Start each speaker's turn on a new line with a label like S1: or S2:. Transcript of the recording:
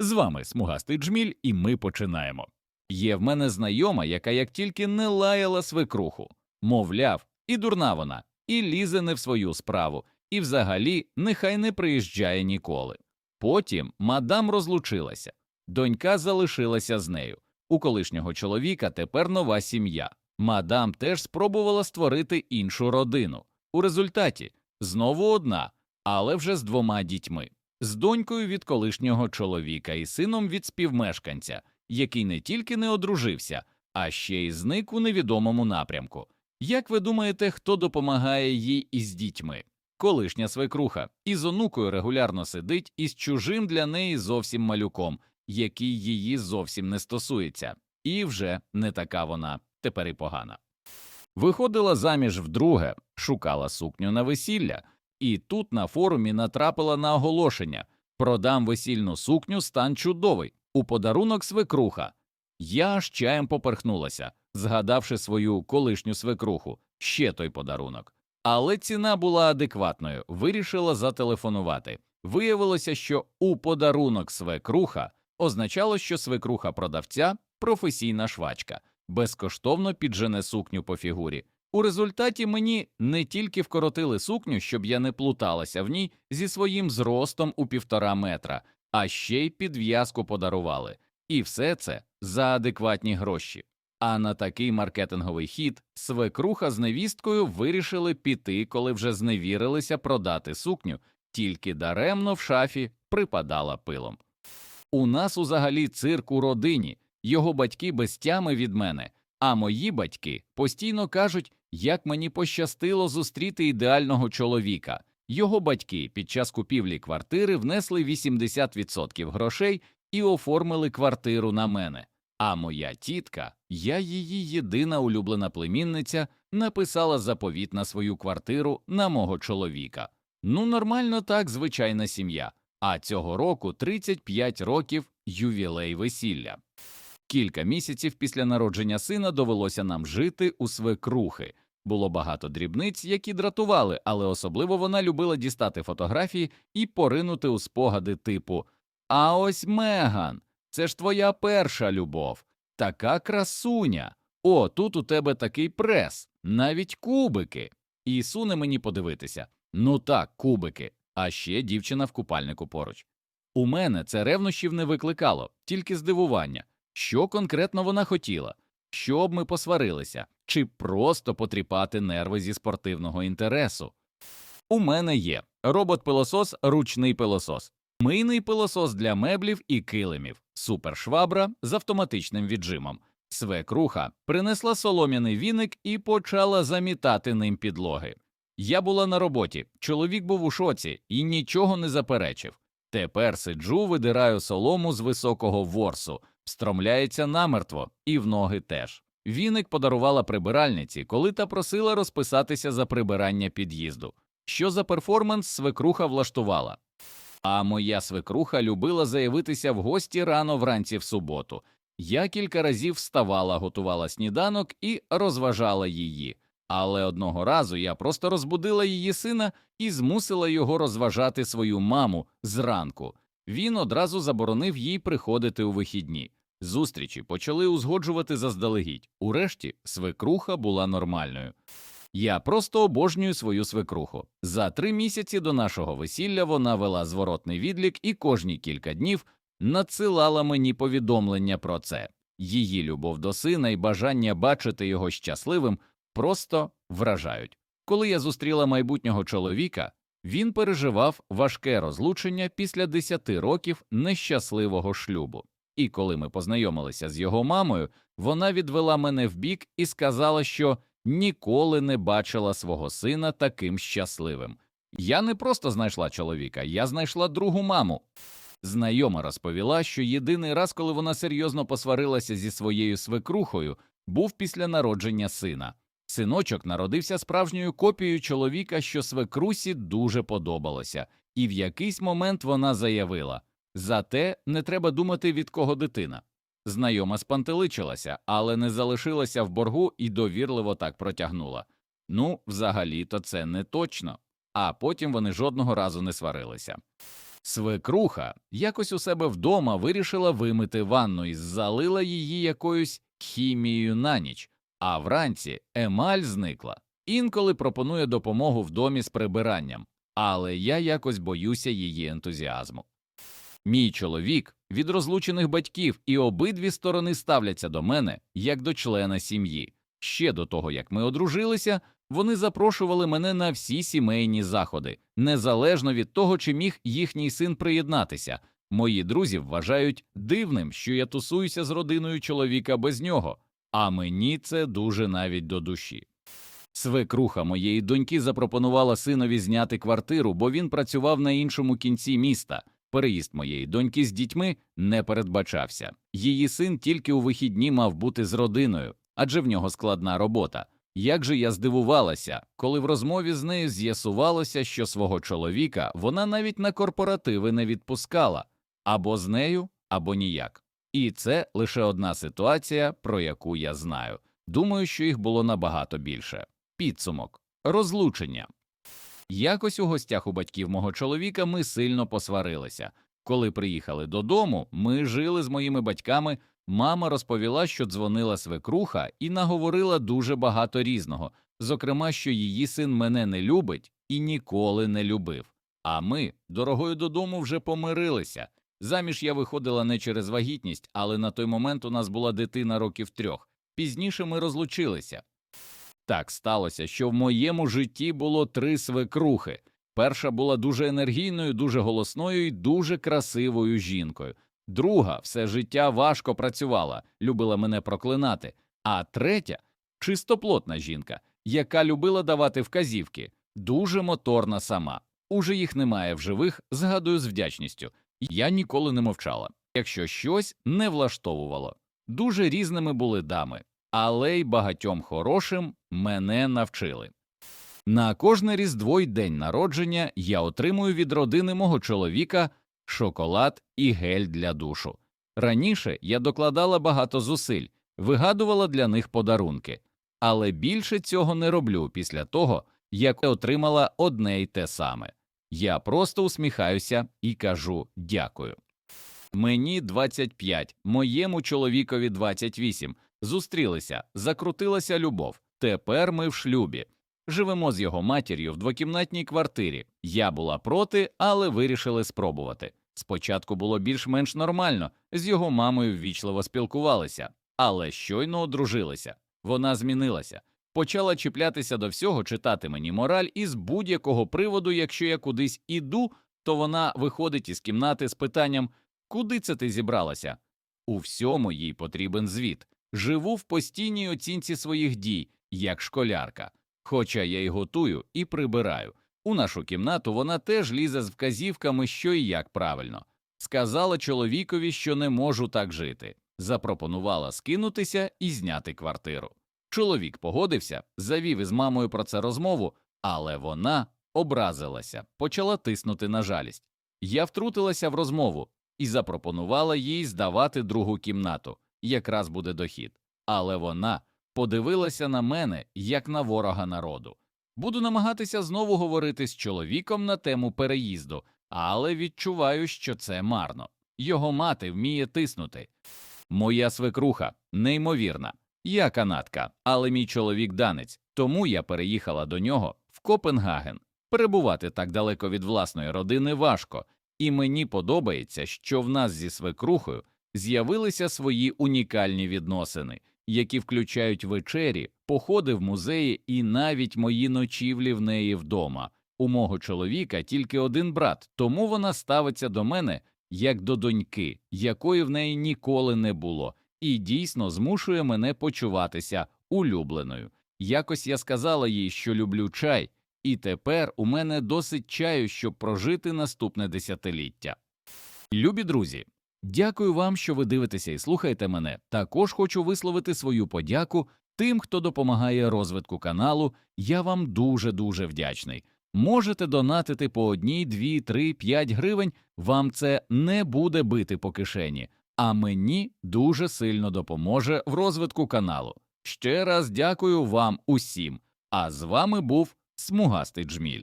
S1: З вами смугастий джміль, і ми починаємо. Є в мене знайома, яка як тільки не лаяла свекруху, мовляв, і дурна вона, і лізе не в свою справу, і взагалі нехай не приїжджає ніколи. Потім мадам розлучилася, донька залишилася з нею. У колишнього чоловіка тепер нова сім'я. Мадам теж спробувала створити іншу родину. У результаті знову одна, але вже з двома дітьми з донькою від колишнього чоловіка і сином від співмешканця, який не тільки не одружився, а ще й зник у невідомому напрямку. Як ви думаєте, хто допомагає їй із дітьми? Колишня свекруха із онукою регулярно сидить із чужим для неї зовсім малюком, який її зовсім не стосується, і вже не така вона тепер і погана. Виходила заміж вдруге, шукала сукню на весілля, і тут на форумі натрапила на оголошення Продам весільну сукню, стан чудовий, у подарунок свекруха. Я аж чаєм поперхнулася, згадавши свою колишню свекруху, ще той подарунок. Але ціна була адекватною, вирішила зателефонувати. Виявилося, що у подарунок свекруха означало, що свекруха продавця професійна швачка, безкоштовно піджене сукню по фігурі. У результаті мені не тільки вкоротили сукню, щоб я не плуталася в ній зі своїм зростом у півтора метра, а ще й підв'язку подарували. І все це за адекватні гроші. А на такий маркетинговий хід свекруха з невісткою вирішили піти, коли вже зневірилися продати сукню, тільки даремно в шафі припадала пилом. У нас узагалі цирк у родині, його батьки без тями від мене, а мої батьки постійно кажуть, як мені пощастило зустріти ідеального чоловіка. Його батьки під час купівлі квартири внесли 80% грошей і оформили квартиру на мене. А моя тітка, я її єдина улюблена племінниця, написала заповіт на свою квартиру на мого чоловіка. Ну, нормально так, звичайна сім'я. А цього року 35 років ювілей весілля. Кілька місяців після народження сина довелося нам жити у свекрухи. Було багато дрібниць, які дратували, але особливо вона любила дістати фотографії і поринути у спогади типу А ось Меган, це ж твоя перша любов, така красуня. О, тут у тебе такий прес, навіть кубики. І суне мені подивитися. Ну так, кубики, а ще дівчина в купальнику поруч. У мене це ревнощів не викликало, тільки здивування. Що конкретно вона хотіла? Щоб ми посварилися, чи просто потріпати нерви зі спортивного інтересу? У мене є робот-пилосос, ручний пилосос, мийний пилосос для меблів і килимів, супершвабра з автоматичним віджимом. Свекруха принесла солом'яний віник і почала замітати ним підлоги. Я була на роботі, чоловік був у шоці і нічого не заперечив. Тепер сиджу, видираю солому з високого ворсу, встромляється намертво, і в ноги теж. Віник подарувала прибиральниці, коли та просила розписатися за прибирання під'їзду. Що за перформанс свекруха влаштувала? А моя свекруха любила заявитися в гості рано вранці в суботу. Я кілька разів вставала, готувала сніданок і розважала її. Але одного разу я просто розбудила її сина і змусила його розважати свою маму зранку. Він одразу заборонив їй приходити у вихідні. Зустрічі почали узгоджувати заздалегідь. Урешті свекруха була нормальною. Я просто обожнюю свою свекруху. За три місяці до нашого весілля вона вела зворотний відлік і кожні кілька днів надсилала мені повідомлення про це. Її любов до сина і бажання бачити його щасливим просто вражають. Коли я зустріла майбутнього чоловіка, він переживав важке розлучення після 10 років нещасливого шлюбу. І коли ми познайомилися з його мамою, вона відвела мене вбік і сказала, що ніколи не бачила свого сина таким щасливим. Я не просто знайшла чоловіка, я знайшла другу маму. Знайома розповіла, що єдиний раз, коли вона серйозно посварилася зі своєю свекрухою, був після народження сина. Синочок народився справжньою копією чоловіка, що свекрусі дуже подобалося, і в якийсь момент вона заявила Зате не треба думати, від кого дитина. Знайома спантеличилася, але не залишилася в боргу і довірливо так протягнула. Ну, взагалі то це не точно. А потім вони жодного разу не сварилися. Свекруха якось у себе вдома вирішила вимити ванну і залила її якоюсь хімією на ніч, а вранці емаль зникла. Інколи пропонує допомогу в домі з прибиранням, але я якось боюся її ентузіазму. Мій чоловік від розлучених батьків, і обидві сторони ставляться до мене як до члена сім'ї. Ще до того, як ми одружилися, вони запрошували мене на всі сімейні заходи, незалежно від того, чи міг їхній син приєднатися. Мої друзі вважають дивним, що я тусуюся з родиною чоловіка без нього, а мені це дуже навіть до душі. Свекруха моєї доньки запропонувала синові зняти квартиру, бо він працював на іншому кінці міста. Переїзд моєї доньки з дітьми не передбачався. Її син тільки у вихідні мав бути з родиною, адже в нього складна робота. Як же я здивувалася, коли в розмові з нею з'ясувалося, що свого чоловіка вона навіть на корпоративи не відпускала або з нею, або ніяк. І це лише одна ситуація, про яку я знаю. Думаю, що їх було набагато більше. Підсумок розлучення. Якось у гостях у батьків мого чоловіка ми сильно посварилися. Коли приїхали додому, ми жили з моїми батьками. Мама розповіла, що дзвонила свекруха і наговорила дуже багато різного, зокрема, що її син мене не любить і ніколи не любив. А ми дорогою додому вже помирилися. Заміж я виходила не через вагітність, але на той момент у нас була дитина років трьох. Пізніше ми розлучилися. Так сталося, що в моєму житті було три свекрухи. Перша була дуже енергійною, дуже голосною і дуже красивою жінкою. Друга все життя важко працювала, любила мене проклинати. А третя чистоплотна жінка, яка любила давати вказівки, дуже моторна сама. Уже їх немає в живих, згадую з вдячністю. Я ніколи не мовчала, якщо щось не влаштовувало. Дуже різними були дами, але й багатьом хорошим мене навчили. На кожне різдво день народження я отримую від родини мого чоловіка шоколад і гель для душу. Раніше я докладала багато зусиль, вигадувала для них подарунки, але більше цього не роблю після того, як отримала одне й те саме. Я просто усміхаюся і кажу дякую. Мені 25, моєму чоловікові 28. Зустрілися, закрутилася любов. Тепер ми в шлюбі. Живемо з його матір'ю в двокімнатній квартирі. Я була проти, але вирішили спробувати. Спочатку було більш-менш нормально, з його мамою ввічливо спілкувалися, але щойно одружилися. Вона змінилася, почала чіплятися до всього, читати мені мораль, і з будь-якого приводу, якщо я кудись іду, то вона виходить із кімнати з питанням Куди це ти зібралася? У всьому їй потрібен звіт. Живу в постійній оцінці своїх дій, як школярка. Хоча я й готую і прибираю. У нашу кімнату вона теж лізе з вказівками, що і як правильно. Сказала чоловікові, що не можу так жити. Запропонувала скинутися і зняти квартиру. Чоловік погодився, завів із мамою про це розмову, але вона образилася, почала тиснути на жалість. Я втрутилася в розмову і запропонувала їй здавати другу кімнату, якраз буде дохід. Але вона подивилася на мене як на ворога народу. Буду намагатися знову говорити з чоловіком на тему переїзду, але відчуваю, що це марно. Його мати вміє тиснути. Моя свекруха неймовірна. Я канадка, але мій чоловік данець, тому я переїхала до нього в Копенгаген. Перебувати так далеко від власної родини важко, і мені подобається, що в нас зі свекрухою з'явилися свої унікальні відносини, які включають вечері, походи в музеї і навіть мої ночівлі в неї вдома. У мого чоловіка тільки один брат, тому вона ставиться до мене як до доньки, якої в неї ніколи не було, і дійсно змушує мене почуватися улюбленою. Якось я сказала їй, що люблю чай, і тепер у мене досить чаю, щоб прожити наступне десятиліття. Любі друзі, дякую вам, що ви дивитеся і слухаєте мене. Також хочу висловити свою подяку тим, хто допомагає розвитку каналу. Я вам дуже дуже вдячний. Можете донатити по одній, дві, три, п'ять гривень. Вам це не буде бити по кишені, а мені дуже сильно допоможе в розвитку каналу. Ще раз дякую вам усім. А з вами був Смугастий Джміль.